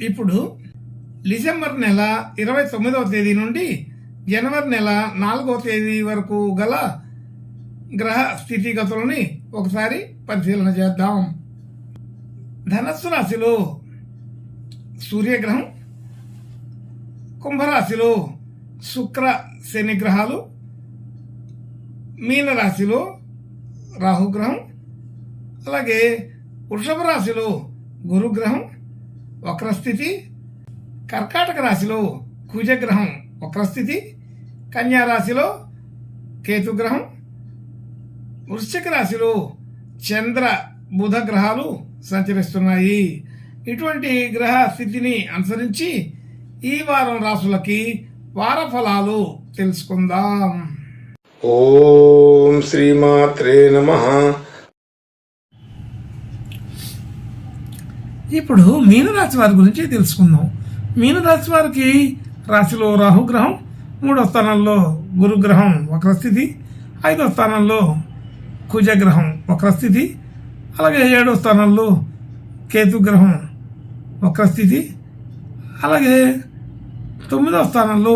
ఇప్పుడు డిసెంబర్ నెల ఇరవై తొమ్మిదవ తేదీ నుండి జనవరి నెల నాలుగవ తేదీ వరకు గల గ్రహ స్థితిగతులని ఒకసారి పరిశీలన చేద్దాం. ధనస్సు రాశిలో సూర్యగ్రహం కుంభరాశిలో శుక్ర శని గ్రహాలు మీనరాశిలో రాహుగ్రహం అలాగే వృషభ రాశిలో గురుగ్రహం వక్రస్థితి కర్కాటక రాశిలో కుజగ్రహం వక్రస్థితి కన్యా రాశిలో కేతుగ్రహం వృశ్చిక రాశిలో చంద్ర బుధ గ్రహాలు సంచరిస్తున్నాయి. ఇటువంటి గ్రహ స్థితిని అనుసరించి ఈ వారం రాసులకి వార ఫలాలు తెలుసుకుందాం. ఓం శ్రీమాత్రే నమ. ఇప్పుడు మీనరాశి వారి గురించి తెలుసుకుందాం. మీనరాశి వారికి రాశిలో రాహుగ్రహం మూడో స్థానంలో గురుగ్రహం వక్రస్థితి ఐదో స్థానంలో కుజగ్రహం వక్రస్థితి అలాగే ఏడో స్థానంలో కేతుగ్రహం వక్రస్థితి అలాగే తొమ్మిదవ స్థానంలో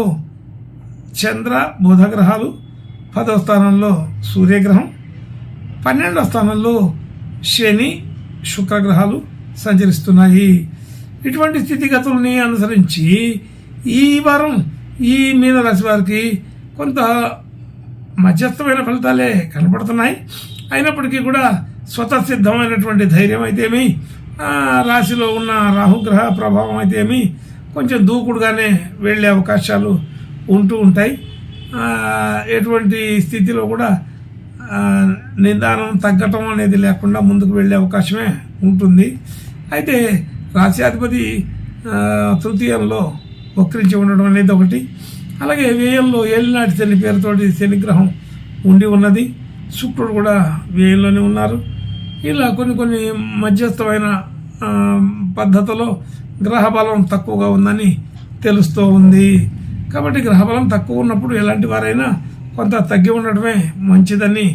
చంద్ర బుధ గ్రహాలు పదవ స్థానంలో సూర్యగ్రహం పన్నెండవ స్థానంలో శని శుక్రగ్రహాలు సంచరిస్తున్నాయి. ఇటువంటి స్థితిగతుల్ని అనుసరించి ఈ వారం ఈ మీనరాశి వారికి కొంత మధ్యస్థమైన ఫలితాలే కనపడుతున్నాయి అయినప్పటికీ కూడా స్వతసిద్ధమైనటువంటి ధైర్యం అయితేమి రాశిలో ఉన్న రాహుగ్రహ ప్రభావం అయితేమి కొంచెం దూకుడుగానే వెళ్ళే అవకాశాలు ఉంటూ ఉంటాయి. ఎటువంటి స్థితిలో కూడా నిదానం తగ్గటం అనేది లేకుండా ముందుకు వెళ్ళే అవకాశమే ఉంటుంది. అయితే రాశ్యాధిపతి తృతీయంలో వక్రించి ఉండడం అనేది ఒకటి. అలాగే వ్యయంలో ఏలినాటి శని పేరుతోటి శనిగ్రహం ఉండి ఉన్నది. శుక్రుడు కూడా వ్యయంలోనే ఉన్నారు. ఇలా కొన్ని కొన్ని మధ్యస్థమైన పద్ధతిలో గ్రహ బలం తక్కువగా ఉందని తెలుస్తూ ఉంది. కాబట్టి గ్రహ బలం తక్కువ ఉన్నప్పుడు ఎలాంటి వారైనా కొంత తగ్గి ఉండడమే మంచిదని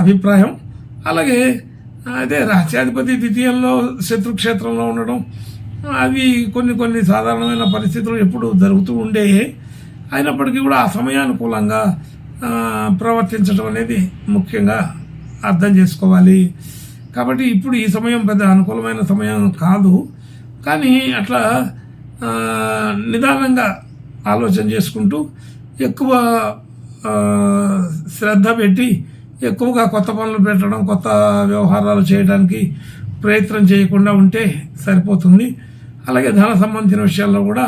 అభిప్రాయం. అలాగే అదే రాష్ట్రాధిపతి ద్వితీయంలో శత్రుక్షేత్రంలో ఉండడం అవి కొన్ని కొన్ని సాధారణమైన పరిస్థితులు ఎప్పుడు జరుగుతూ ఉండేవి అయినప్పటికీ కూడా ఆ సమయానుకూలంగా ప్రవర్తించడం అనేది ముఖ్యంగా అర్థం చేసుకోవాలి. కాబట్టి ఇప్పుడు ఈ సమయం పెద్ద అనుకూలమైన సమయం కాదు. కానీ అట్లా నిదానంగా ఆలోచన చేసుకుంటూ ఎక్కువ శ్రద్ధ పెట్టి ఎక్కువగా కొత్త పనులు పెట్టడం కొత్త వ్యవహారాలు చేయడానికి ప్రయత్నం చేయకుండా ఉంటే సరిపోతుంది. అలాగే ధన సంబంధించిన విషయాల్లో కూడా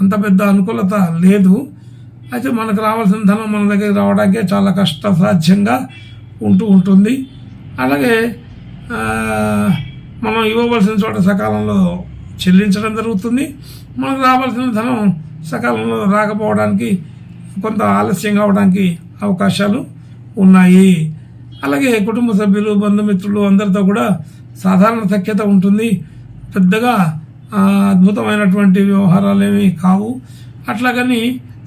అంత పెద్ద అనుకూలత లేదు. అయితే మనకు రావాల్సిన ధనం మన దగ్గర రావడానికే చాలా కష్టసాధ్యంగా ఉంటూ ఉంటుంది. అలాగే మనం ఇవ్వవలసిన చోట సకాలంలో చెల్లించడం జరుగుతుంది. మనకు రావాల్సిన ధనం సకాలంలో రాకపోవడానికి కొంత ఆలస్యం కావడానికి అవకాశాలు ఉన్నాయి. అలాగే కుటుంబ సభ్యులు బంధుమిత్రులు అందరితో కూడా సాధారణ సఖ్యత ఉంటుంది. పెద్దగా అద్భుతమైనటువంటి వ్యవహారాలు ఏమీ కావు. అట్లాగని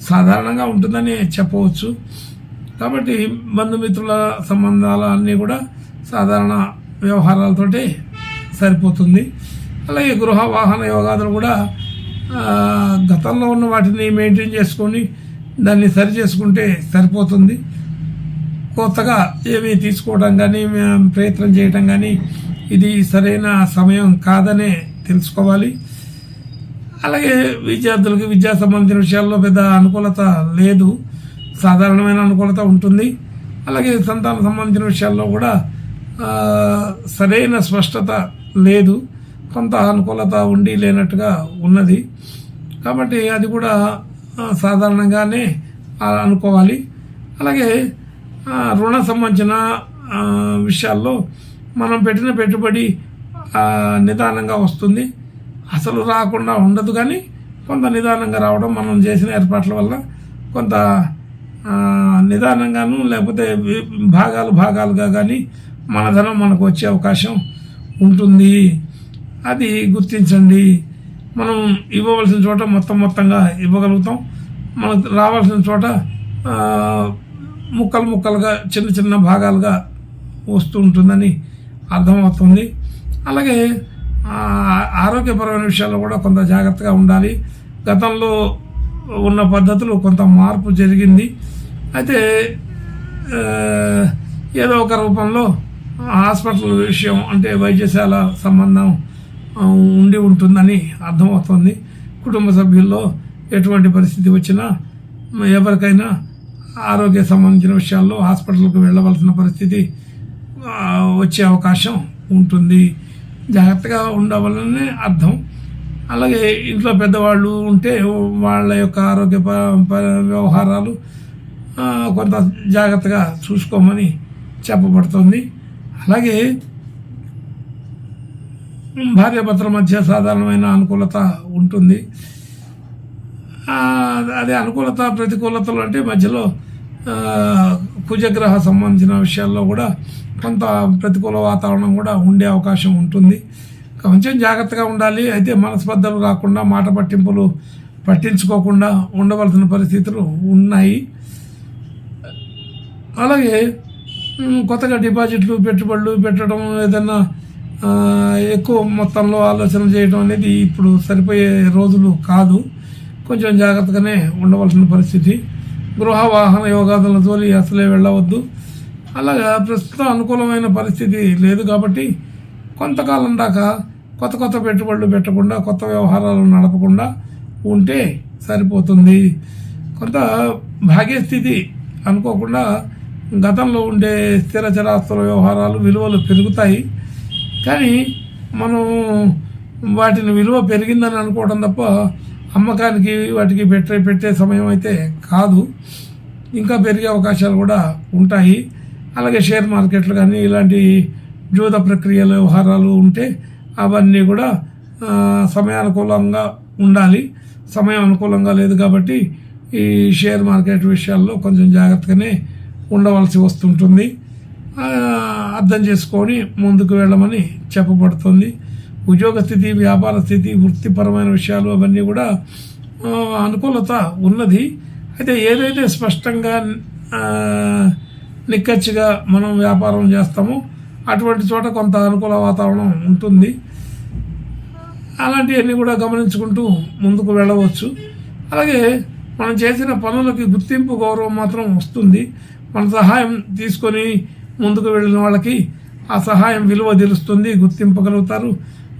సాధారణంగా ఉంటుందని చెప్పవచ్చు. కాబట్టి బంధుమిత్రుల సంబంధాలు అన్నీ కూడా సాధారణ వ్యవహారాలతోటి సరిపోతుంది. అలాగే గృహ వాహన యోగాదులు కూడా గతంలో ఉన్న వాటిని మెయింటైన్ చేసుకొని దాన్ని సరి చేసుకుంటే సరిపోతుంది. కొత్తగా ఏమీ తీసుకోవడం కానీ ప్రయత్నం చేయటం కానీ ఇది సరైన సమయం కాదనే తెలుసుకోవాలి. అలాగే విద్యార్థులకి విద్యా సంబంధించిన విషయాల్లో పెద్ద అనుకూలత లేదు. సాధారణమైన అనుకూలత ఉంటుంది. అలాగే సంతాన సంబంధించిన విషయాల్లో కూడా సరైన స్పష్టత లేదు. కొంత అనుకూలత ఉండి లేనట్టుగా ఉన్నది. కాబట్టి అది కూడా సాధారణంగానే అనుకోవాలి. అలాగే రుణ సంబంధించిన విషయాల్లో మనం పెట్టిన పెట్టుబడి నిదానంగా వస్తుంది. అసలు రాకుండా ఉండదు కానీ కొంత నిదానంగా రావడం మనం చేసిన ఏర్పాట్ల వల్ల కొంత నిదానంగాను లేకపోతే భాగాలు భాగాలుగా కానీ మన ధనం మనకు వచ్చే అవకాశం ఉంటుంది. అది గుర్తించండి. మనం ఇవ్వవలసిన చోట మొత్తం మొత్తంగా ఇవ్వగలుగుతాం. మనకు రావాల్సిన చోట ముక్కలు ముక్కలుగా చిన్న చిన్న భాగాలుగా వస్తూ ఉంటుందని అర్థమవుతుంది. అలాగే ఆరోగ్యపరమైన విషయాల్లో కూడా కొంత జాగ్రత్తగా ఉండాలి. గతంలో ఉన్న పద్ధతులు కొంత మార్పు జరిగింది. అయితే ఏదో ఒక రూపంలో హాస్పిటల్ విషయం అంటే వైద్యశాల సంబంధం ఉండి ఉంటుందని అర్థమవుతుంది. కుటుంబ సభ్యుల్లో ఎటువంటి పరిస్థితి వచ్చినా ఎవరికైనా ఆరోగ్య సంబంధించిన విషయాల్లో హాస్పిటల్కి వెళ్ళవలసిన పరిస్థితి వచ్చే అవకాశం ఉంటుంది. జాగ్రత్తగా ఉండవాలనే అర్థం. అలాగే ఇంట్లో పెద్దవాళ్ళు ఉంటే వాళ్ళ యొక్క ఆరోగ్య ప- ప- వ్యవహారాలు కొంత జాగ్రత్తగా చూసుకోమని చెప్పబడుతుంది. అలాగే భార్యాభర్తల మధ్య సాధారణమైన అనుకూలత ఉంటుంది. అదే అనుకూలత ప్రతికూలతలు అంటే మధ్యలో కుజగ్రహ సంబంధించిన విషయాల్లో కూడా కొంత ప్రతికూల వాతావరణం కూడా ఉండే అవకాశం ఉంటుంది. కొంచెం జాగ్రత్తగా ఉండాలి. అయితే మనస్పర్ధలు రాకుండా మాట పట్టింపులు పట్టించుకోకుండా ఉండవలసిన పరిస్థితులు ఉన్నాయి. అలాగే కొత్తగా డిపాజిట్లు పెట్టుబడులు పెట్టడం ఏదన్నా ఎక్కువ మొత్తంలో ఆలోచన చేయడం అనేది ఇప్పుడు సరిపోయే రోజులు కాదు. కొంచెం జాగ్రత్తగానే ఉండవలసిన పరిస్థితి. గృహ వాహన యోగాదుల జోలి అసలే వెళ్ళవద్దు. అలాగా ప్రస్తుతం అనుకూలమైన పరిస్థితి లేదు కాబట్టి కొంతకాలం దాకా కొత్త కొత్త పెట్టుబడులు పెట్టకుండా కొత్త వ్యవహారాలు నడపకుండా ఉంటే సరిపోతుంది. కొంత భాగ్యస్థితి అనుకోకుండా గతంలో ఉండే స్థిర చరాస్తుల వ్యవహారాలు విలువలు పెరుగుతాయి. కానీ మనం వాటిని విలువ పెరిగిందని అనుకోవడం తప్ప అమ్మకానికి వాటికి పెట్టే పెట్టే సమయం అయితే కాదు. ఇంకా పెరిగే అవకాశాలు కూడా ఉంటాయి. అలాగే షేర్ మార్కెట్లు కానీ ఇలాంటి జూద ప్రక్రియలు వ్యవహారాలు ఉంటే అవన్నీ కూడా సమయానుకూలంగా ఉండాలి. సమయం అనుకూలంగా లేదు కాబట్టి ఈ షేర్ మార్కెట్ విషయాల్లో కొంచెం జాగ్రత్తగానే ఉండవలసి వస్తుంటుంది. అర్థం చేసుకొని ముందుకు వెళ్ళమని చెప్పబడుతుంది. ఉద్యోగ స్థితి వ్యాపార స్థితి వృత్తిపరమైన విషయాలు అవన్నీ కూడా అనుకూలత ఉన్నది. అయితే ఏదైతే స్పష్టంగా నిక్కచ్చిగా మనం వ్యాపారం చేస్తామో అటువంటి చోట కొంత అనుకూల వాతావరణం ఉంటుంది. అలాంటివన్నీ కూడా గమనించుకుంటూ ముందుకు వెళ్ళవచ్చు. అలాగే మనం చేసిన పనులకి గుర్తింపు గౌరవం మాత్రం వస్తుంది. మన సహాయం తీసుకొని ముందుకు వెళ్ళిన వాళ్ళకి ఆ సహాయం విలువ తెలుస్తుంది గుర్తింపగలుగుతారు.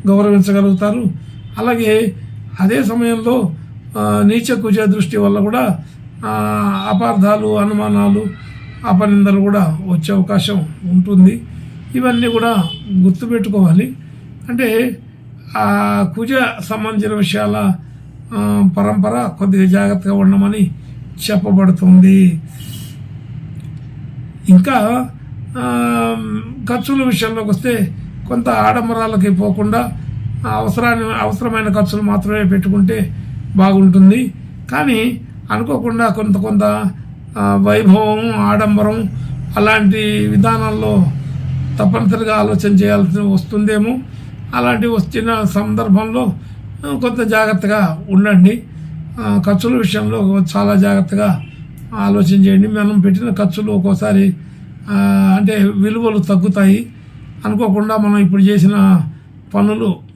గౌరవించగలుగుతారు. అలాగే అదే సమయంలో నీచ కుజ దృష్టి వల్ల కూడా అపార్థాలు అనుమానాలు అపనిందలు కూడా వచ్చే అవకాశం ఉంటుంది. ఇవన్నీ కూడా గుర్తుపెట్టుకోవాలి. అంటే ఆ కుజ సంబంధించిన విషయాల పరంపర కొద్దిగా జాగ్రత్తగా ఉండమని చెప్పబడుతుంది. ఇంకా ఖర్చుల విషయంలోకి వస్తే కొంత ఆడంబరాలకి పోకుండా అవసరాన్ని అవసరమైన ఖర్చులు మాత్రమే పెట్టుకుంటే బాగుంటుంది. కానీ అనుకోకుండా కొంత కొంత వైభవం ఆడంబరం అలాంటి విధానాల్లో తప్పనిసరిగా ఆలోచన చేయాల్సి వస్తుందేమో. అలాంటి వచ్చిన సందర్భంలో కొంత జాగ్రత్తగా ఉండండి. ఖర్చుల విషయంలో చాలా జాగ్రత్తగా ఆలోచన చేయండి. మనం పెట్టిన ఖర్చులు ఒక్కోసారి అంటే విలువలు తగ్గుతాయి. అనుకోకుండా మనం ఇప్పుడు చేసిన పనులు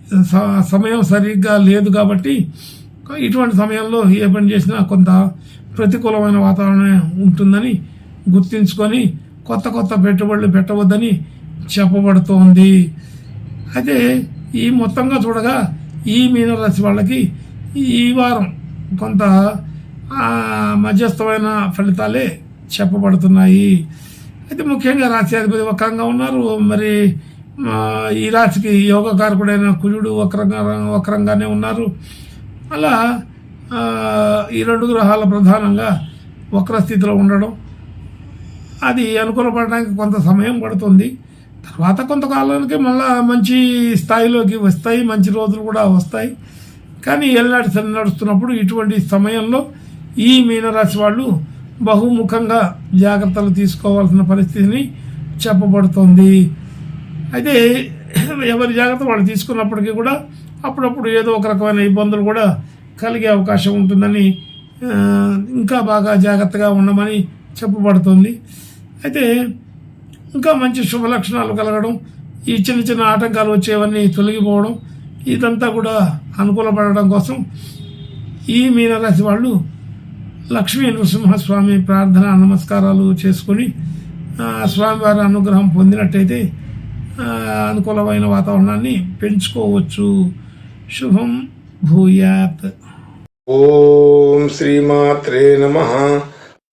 సమయం సరిగ్గా లేదు కాబట్టి ఇటువంటి సమయంలో ఏ పని చేసినా కొంత ప్రతికూలమైన వాతావరణం ఉంటుందని గుర్తించుకొని కొత్త కొత్త పెట్టుబడులు పెట్టవద్దని చెప్పబడుతోంది. అయితే ఈ మొత్తంగా చూడగా ఈ మీనరాశి వాళ్ళకి ఈ వారం కొంత మధ్యస్థమైన ఫలితాలే చెప్పబడుతున్నాయి. అయితే ముఖ్యంగా రాశి ఒక్కంగా ఉన్నారు. మరి ఈ రాశికి యోగకారకుడైన కుజుడు వక్రంగా వక్రంగానే ఉన్నారు. అలా ఈ రెండు గ్రహాల ప్రధానంగా వక్ర స్థితిలో ఉండడం అది అనుకూలపడడానికి కొంత సమయం పడుతుంది. తర్వాత కొంతకాలానికి మళ్ళా మంచి స్థాయిలోకి వస్తాయి మంచి రోజులు కూడా వస్తాయి. కానీ ఏళ్ళనాటి శని నడుస్తున్నప్పుడు ఇటువంటి సమయంలో ఈ మీనరాశి వాళ్ళు బహుముఖంగా జాగ్రత్తలు తీసుకోవాల్సిన పరిస్థితిని చెప్పబడుతోంది. అయితే ఎవరి జాగ్రత్త వాళ్ళు తీసుకున్నప్పటికీ కూడా అప్పుడప్పుడు ఏదో ఒక రకమైన ఇబ్బందులు కూడా కలిగే అవకాశం ఉంటుందని ఇంకా బాగా జాగ్రత్తగా ఉండమని చెప్పబడుతుంది. అయితే ఇంకా మంచి శుభ లక్షణాలు కలగడం ఈ చిన్న చిన్న ఆటంకాలు వచ్చేవన్నీ తొలగిపోవడం ఇదంతా కూడా అనుకూలపడడం కోసం ఈ మీనరాశి వాళ్ళు లక్ష్మీ నృసింహస్వామి ప్రార్థన నమస్కారాలు చేసుకొని స్వామివారి అనుగ్రహం పొందినట్టయితే అనుకూలమైన వాతావరణాన్ని పెంచుకోవచ్చు. శుభం భూయాత్. ఓం శ్రీమాత్రే నమ.